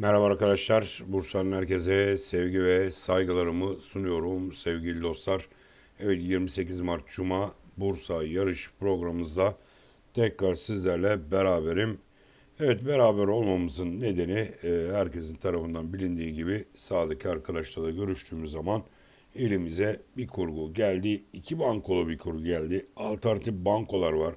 Merhaba arkadaşlar. Bursa'nın herkese sevgi ve saygılarımı sunuyorum sevgili dostlar. Evet 28 Mart Cuma Bursa yarış programımızda tekrar sizlerle beraberim. Evet beraber olmamızın nedeni e, herkesin tarafından bilindiği gibi sağdaki arkadaşlarla görüştüğümüz zaman elimize bir kurgu geldi. iki bankolu bir kurgu geldi. Alternatif bankolar var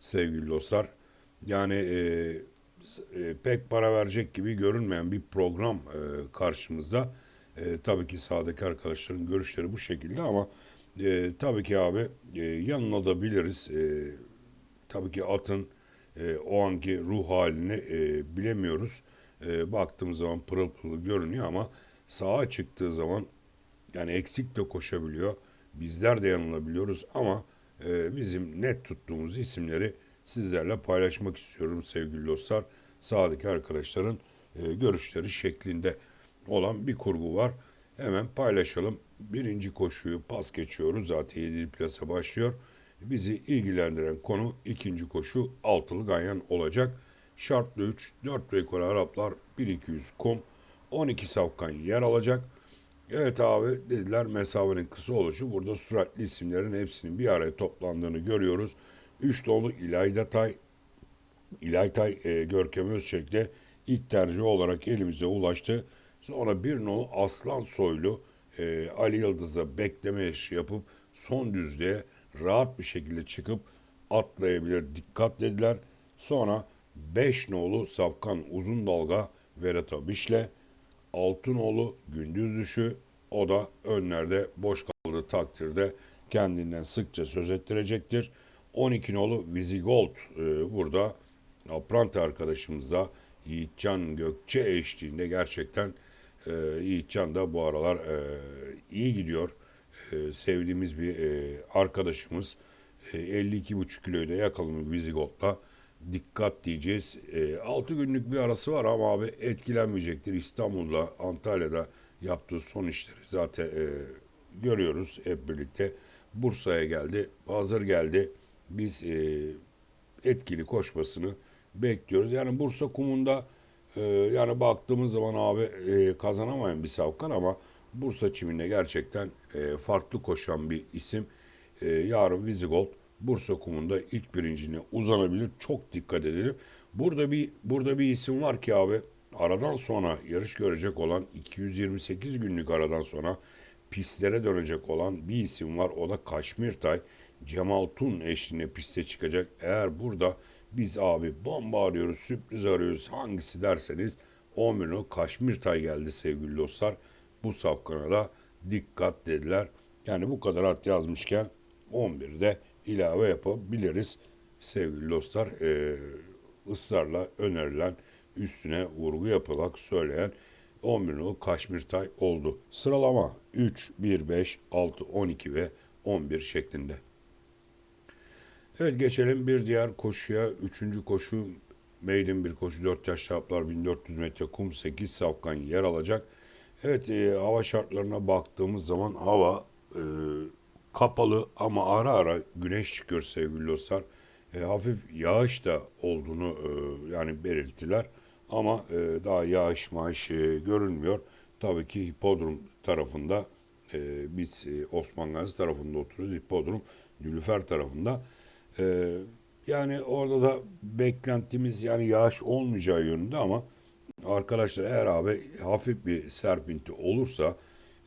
sevgili dostlar. Yani e, e, pek para verecek gibi görünmeyen bir program e, karşımızda. E, tabii ki sağdaki arkadaşların görüşleri bu şekilde ama tabii ki abi e, yanılabiliriz. E, tabii ki atın o anki ruh halini bilemiyoruz. Baktığımız zaman pırıl pırıl görünüyor ama sağa çıktığı zaman yani eksik de koşabiliyor. Bizler de yanılabiliyoruz ama bizim net tuttuğumuz isimleri sizlerle paylaşmak istiyorum sevgili dostlar. Sağdaki arkadaşların e, görüşleri şeklinde olan bir kurgu var. Hemen paylaşalım. Birinci koşuyu pas geçiyoruz. Zaten 7 plasa başlıyor. Bizi ilgilendiren konu ikinci koşu altılı ganyan olacak. Şartlı 3, 4 rekor Araplar 1200 kum 12 safkan yer alacak. Evet abi dediler mesafenin kısa oluşu burada süratli isimlerin hepsinin bir araya toplandığını görüyoruz. 3 dolu İlayda Tay, İlaytay e, Görkem Özçek'te ilk tercih olarak elimize ulaştı. Sonra bir nolu Aslan Soylu e, Ali Yıldız'a bekleme işi yapıp son düzlüğe rahat bir şekilde çıkıp atlayabilir dikkat dediler. Sonra 5 nolu Safkan Uzun Dalga Verata Bişle, Altınoğlu Gündüz Düşü o da önlerde boş kaldığı takdirde kendinden sıkça söz ettirecektir. 12 nolu Vizigold e, burada Aprante arkadaşımızda Yiğitcan Gökçe eşliğinde gerçekten e, Yiğitcan da bu aralar e, iyi gidiyor. Sevdiğimiz bir e, arkadaşımız. E, 52,5 kiloyu da yakalamış Vizigold'la. Dikkat diyeceğiz. E, 6 günlük bir arası var ama abi etkilenmeyecektir. İstanbul'da, Antalya'da yaptığı son işleri zaten görüyoruz hep birlikte. Bursa'ya geldi, hazır geldi. Biz e, etkili koşmasını bekliyoruz. Yani Bursa kumunda e, yani baktığımız zaman abi e, kazanamayan bir savkan ama Bursa çiminde gerçekten e, farklı koşan bir isim. E, yarın Vizigold Bursa kumunda ilk birincine uzanabilir. Çok dikkat edelim. Burada bir burada bir isim var ki abi aradan sonra yarış görecek olan 228 günlük aradan sonra pistlere dönecek olan bir isim var. O da Kaşmirtay. Cemal Tun eşliğinde piste çıkacak. Eğer burada biz abi bomba arıyoruz, sürpriz arıyoruz hangisi derseniz 11 o Kaşmirtay geldi sevgili dostlar. Bu safkana da dikkat dediler. Yani bu kadar at yazmışken 11'de ilave yapabiliriz sevgili dostlar. Ee, ısrarla önerilen üstüne vurgu yapılarak söyleyen 11 nolu Kaşmirtay oldu. Sıralama 3, 1, 5, 6, 12 ve 11 şeklinde. Evet geçelim bir diğer koşuya. Üçüncü koşu maiden bir koşu 4 yaş şartlar 1400 metre kum 8 safkan yer alacak. Evet e, hava şartlarına baktığımız zaman hava e, kapalı ama ara ara güneş çıkıyor sevgili dostlar. E, hafif yağış da olduğunu e, yani belirttiler. Ama e, daha yağış maaş e, görünmüyor. Tabii ki hipodrom tarafında e, biz e, Osman Gazi tarafında oturuyoruz. Hipodrom Nülüfer tarafında. E, yani orada da beklentimiz yani yağış olmayacağı yönünde ama arkadaşlar eğer abi hafif bir serpinti olursa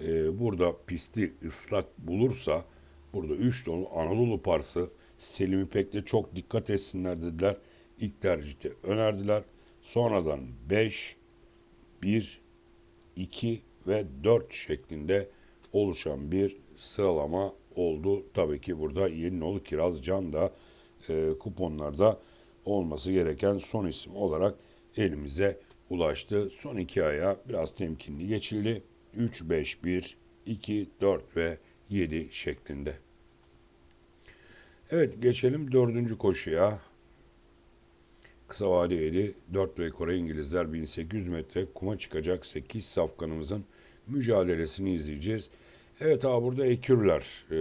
e, burada pisti ıslak bulursa burada 3 ton Anadolu Parsı Selim İpek'le çok dikkat etsinler dediler. İlk tercihte önerdiler. Sonradan 5, 1, 2 ve 4 şeklinde oluşan bir sıralama oldu. Tabii ki burada Yeninoğlu Kiraz Can da e, kuponlarda olması gereken son isim olarak elimize ulaştı. Son iki aya biraz temkinli geçildi. 3, 5, 1, 2, 4 ve 7 şeklinde. Evet geçelim dördüncü koşuya. Kısa vadeli 4 rekora İngilizler 1800 metre kuma çıkacak 8 safkanımızın mücadelesini izleyeceğiz. Evet abi burada ekürler. Ee,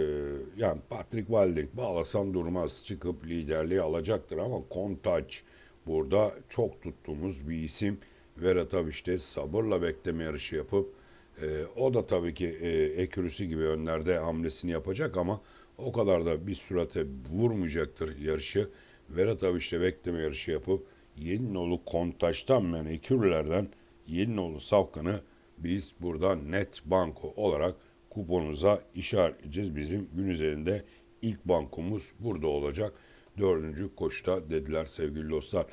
yani Patrick Walding bağlasan durmaz çıkıp liderliği alacaktır ama Kontaç burada çok tuttuğumuz bir isim. Vera tabii işte sabırla bekleme yarışı yapıp e, o da tabii ki e, ekürüsü gibi önlerde hamlesini yapacak ama o kadar da bir sürate vurmayacaktır yarışı. Vera tabii işte bekleme yarışı yapıp Yeninoğlu Kontaş'tan yani ekürülerden Yeninoğlu Safkan'ı biz burada net banko olarak kuponumuza işaretleyeceğiz. Bizim gün üzerinde ilk bankomuz burada olacak. Dördüncü koşta dediler sevgili dostlar.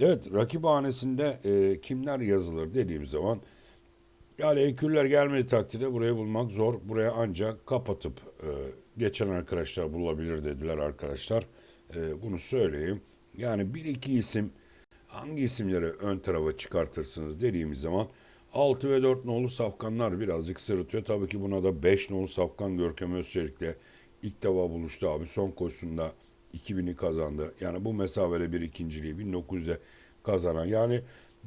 Evet rakip hanesinde e, kimler yazılır dediğim zaman yani ekürler gelmedi takdirde burayı bulmak zor. Buraya ancak kapatıp e, geçen arkadaşlar bulabilir dediler arkadaşlar. E, bunu söyleyeyim. Yani bir iki isim hangi isimleri ön tarafa çıkartırsınız dediğimiz zaman 6 ve 4 nolu safkanlar birazcık sırıtıyor. Tabii ki buna da 5 nolu safkan Görkem Özçelik'le ilk defa buluştu abi. Son koşusunda 2000'i kazandı. Yani bu mesafede bir ikinciliği 1900'de kazanan. Yani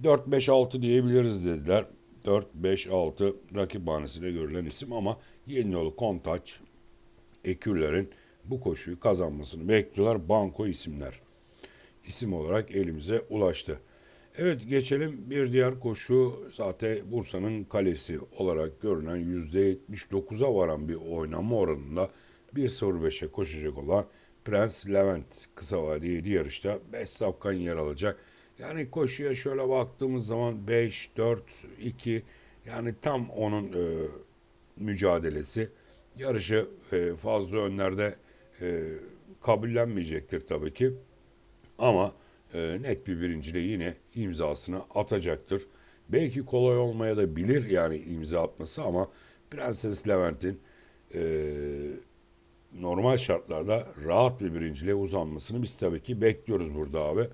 4-5-6 diyebiliriz dediler. 4-5-6 rakip bahanesiyle görülen isim ama Yenioğlu Kontaç Ekürler'in bu koşuyu kazanmasını bekliyorlar. Banko isimler. İsim olarak elimize ulaştı. Evet geçelim bir diğer koşu zaten Bursa'nın kalesi olarak görünen %79'a varan bir oynama oranında 1.05'e koşacak olan Prens Levent kısa vadeli yarışta 5 safkan yer alacak. Yani koşuya şöyle baktığımız zaman 5, 4, 2 yani tam onun e, mücadelesi. Yarışı e, fazla önlerde e, kabullenmeyecektir tabii ki. Ama e, net bir birinciliği yine imzasını atacaktır. Belki kolay olmaya da bilir yani imza atması ama Prenses Levent'in e, normal şartlarda rahat bir birinciliğe uzanmasını biz tabii ki bekliyoruz burada abi.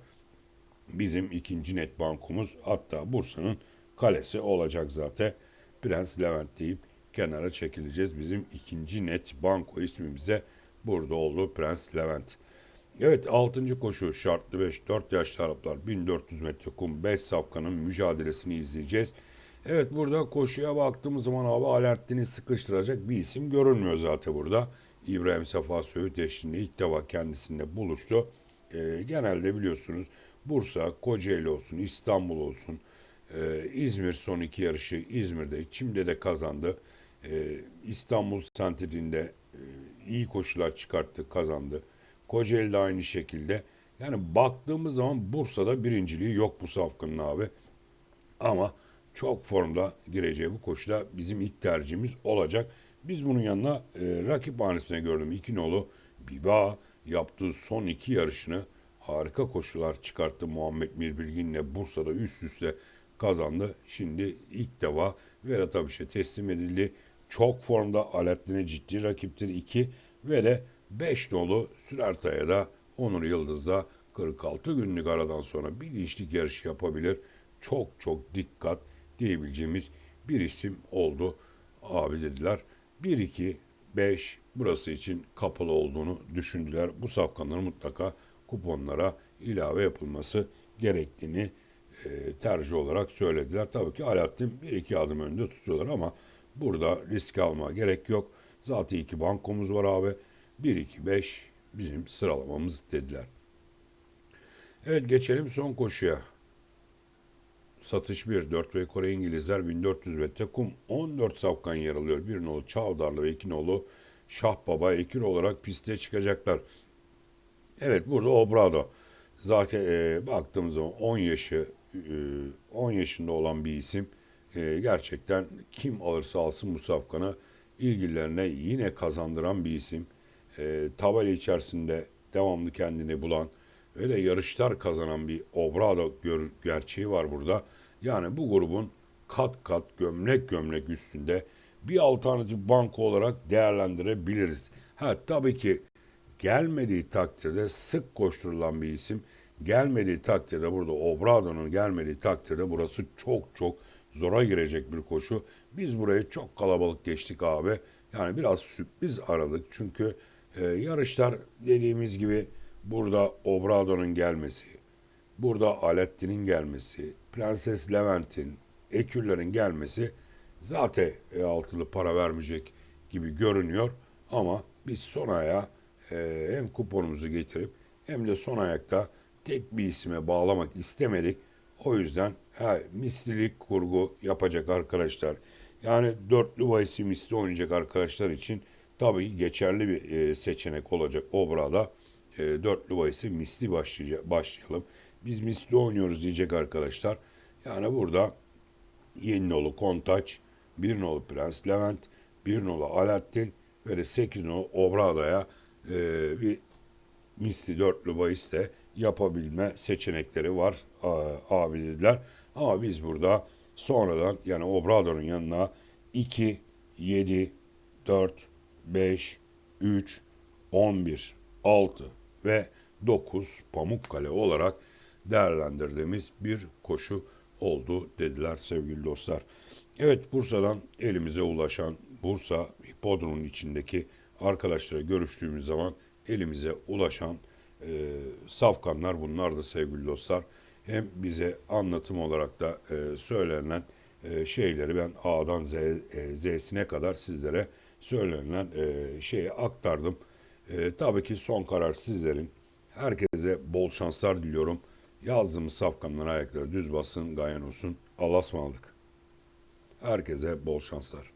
Bizim ikinci net bankomuz hatta Bursa'nın kalesi olacak zaten. Prens Levent deyip kenara çekileceğiz. Bizim ikinci net banko ismimize burada oldu Prens Levent. Evet 6. koşu şartlı 5 4 yaşlı Araplar 1400 metre kum 5 safkanın mücadelesini izleyeceğiz. Evet burada koşuya baktığımız zaman abi Alaaddin'i sıkıştıracak bir isim görünmüyor zaten burada. İbrahim Safa Söğüt eşliğinde ilk defa kendisinde buluştu. Ee, genelde biliyorsunuz Bursa, Kocaeli olsun, İstanbul olsun, e, İzmir son iki yarışı İzmir'de, Çim'de de kazandı. E, İstanbul Sentrini'nde e, iyi koşular çıkarttı, kazandı. Kocaeli'de aynı şekilde. Yani baktığımız zaman Bursa'da birinciliği yok bu safkanın abi. Ama çok formda gireceği bu koşuda bizim ilk tercihimiz olacak. Biz bunun yanına e, rakip hanesine gördüm. İki nolu Biba yaptığı son iki yarışını harika koşular çıkarttı. Muhammed Mirbilgin'le Bursa'da üst üste kazandı. Şimdi ilk defa Vedat Abiş'e teslim edildi. Çok formda Alaaddin'e ciddi rakiptir 2 ve de 5 nolu Sürerta'ya da Onur Yıldız'da 46 günlük aradan sonra bir dişlik yarış yapabilir. Çok çok dikkat diyebileceğimiz bir isim oldu. Abi dediler 1 2 5 burası için kapalı olduğunu düşündüler. Bu safkanların mutlaka kuponlara ilave yapılması gerektiğini e, tercih olarak söylediler. Tabii ki Alaaddin bir iki adım önde tutuyorlar ama burada risk alma gerek yok. Zaten iki bankomuz var abi. 1 2 5 bizim sıralamamız dediler. Evet geçelim son koşuya. Satış 1. 4 ve Kore İngilizler 1400 metre kum 14 safkan yer alıyor. Bir nolu Çavdarlı ve iki nolu Şahbaba ekir olarak piste çıkacaklar. Evet burada Obrado. Zaten e, baktığımız zaman 10 yaşı e, 10 yaşında olan bir isim. E, gerçekten kim alırsa alsın bu safkanı ilgililerine yine kazandıran bir isim. E, tabela içerisinde devamlı kendini bulan de yarışlar kazanan bir Obrado gör, gerçeği var burada. Yani bu grubun kat kat gömlek gömlek üstünde bir alternatif banko olarak değerlendirebiliriz. Ha tabii ki gelmediği takdirde sık koşturulan bir isim. Gelmediği takdirde burada Obrado'nun gelmediği takdirde burası çok çok zora girecek bir koşu. Biz burayı çok kalabalık geçtik abi. Yani biraz sürpriz aradık. Çünkü e, yarışlar dediğimiz gibi burada Obrado'nun gelmesi, burada Alettin'in gelmesi, Prenses Levent'in, Eküller'in gelmesi zaten e, altılı para vermeyecek gibi görünüyor. Ama biz son aya e, hem kuponumuzu getirip hem de son ayakta tek bir isime bağlamak istemedik. O yüzden he, mislilik kurgu yapacak arkadaşlar. Yani dörtlü bahisi misli oynayacak arkadaşlar için tabii geçerli bir e, seçenek olacak Obra'da. E, dörtlü bahisi misli başlayalım. Biz misli oynuyoruz diyecek arkadaşlar. Yani burada Yeni nolu Kontaç, bir nolu Prens Levent, bir nolu Alaaddin ve de 8 nolu Obrada'ya e, bir misli dörtlü bahis de yapabilme seçenekleri var abi dediler. Ama biz burada sonradan yani Obrador'un yanına 2, 7, 4, 5, 3, 11, 6 ve 9 Pamukkale olarak değerlendirdiğimiz bir koşu oldu dediler sevgili dostlar. Evet Bursa'dan elimize ulaşan Bursa hipodromun içindeki arkadaşlara görüştüğümüz zaman elimize ulaşan e, safkanlar bunlar da sevgili dostlar. Hem bize anlatım olarak da e, söylenen e, şeyleri ben A'dan Z, e, Z'sine kadar sizlere söylenen e, şeyi aktardım. E, tabii ki son karar sizlerin. Herkese bol şanslar diliyorum. Yazdığımız safkanların ayakları düz basın, gayen olsun. Allah'a ısmarladık. Herkese bol şanslar.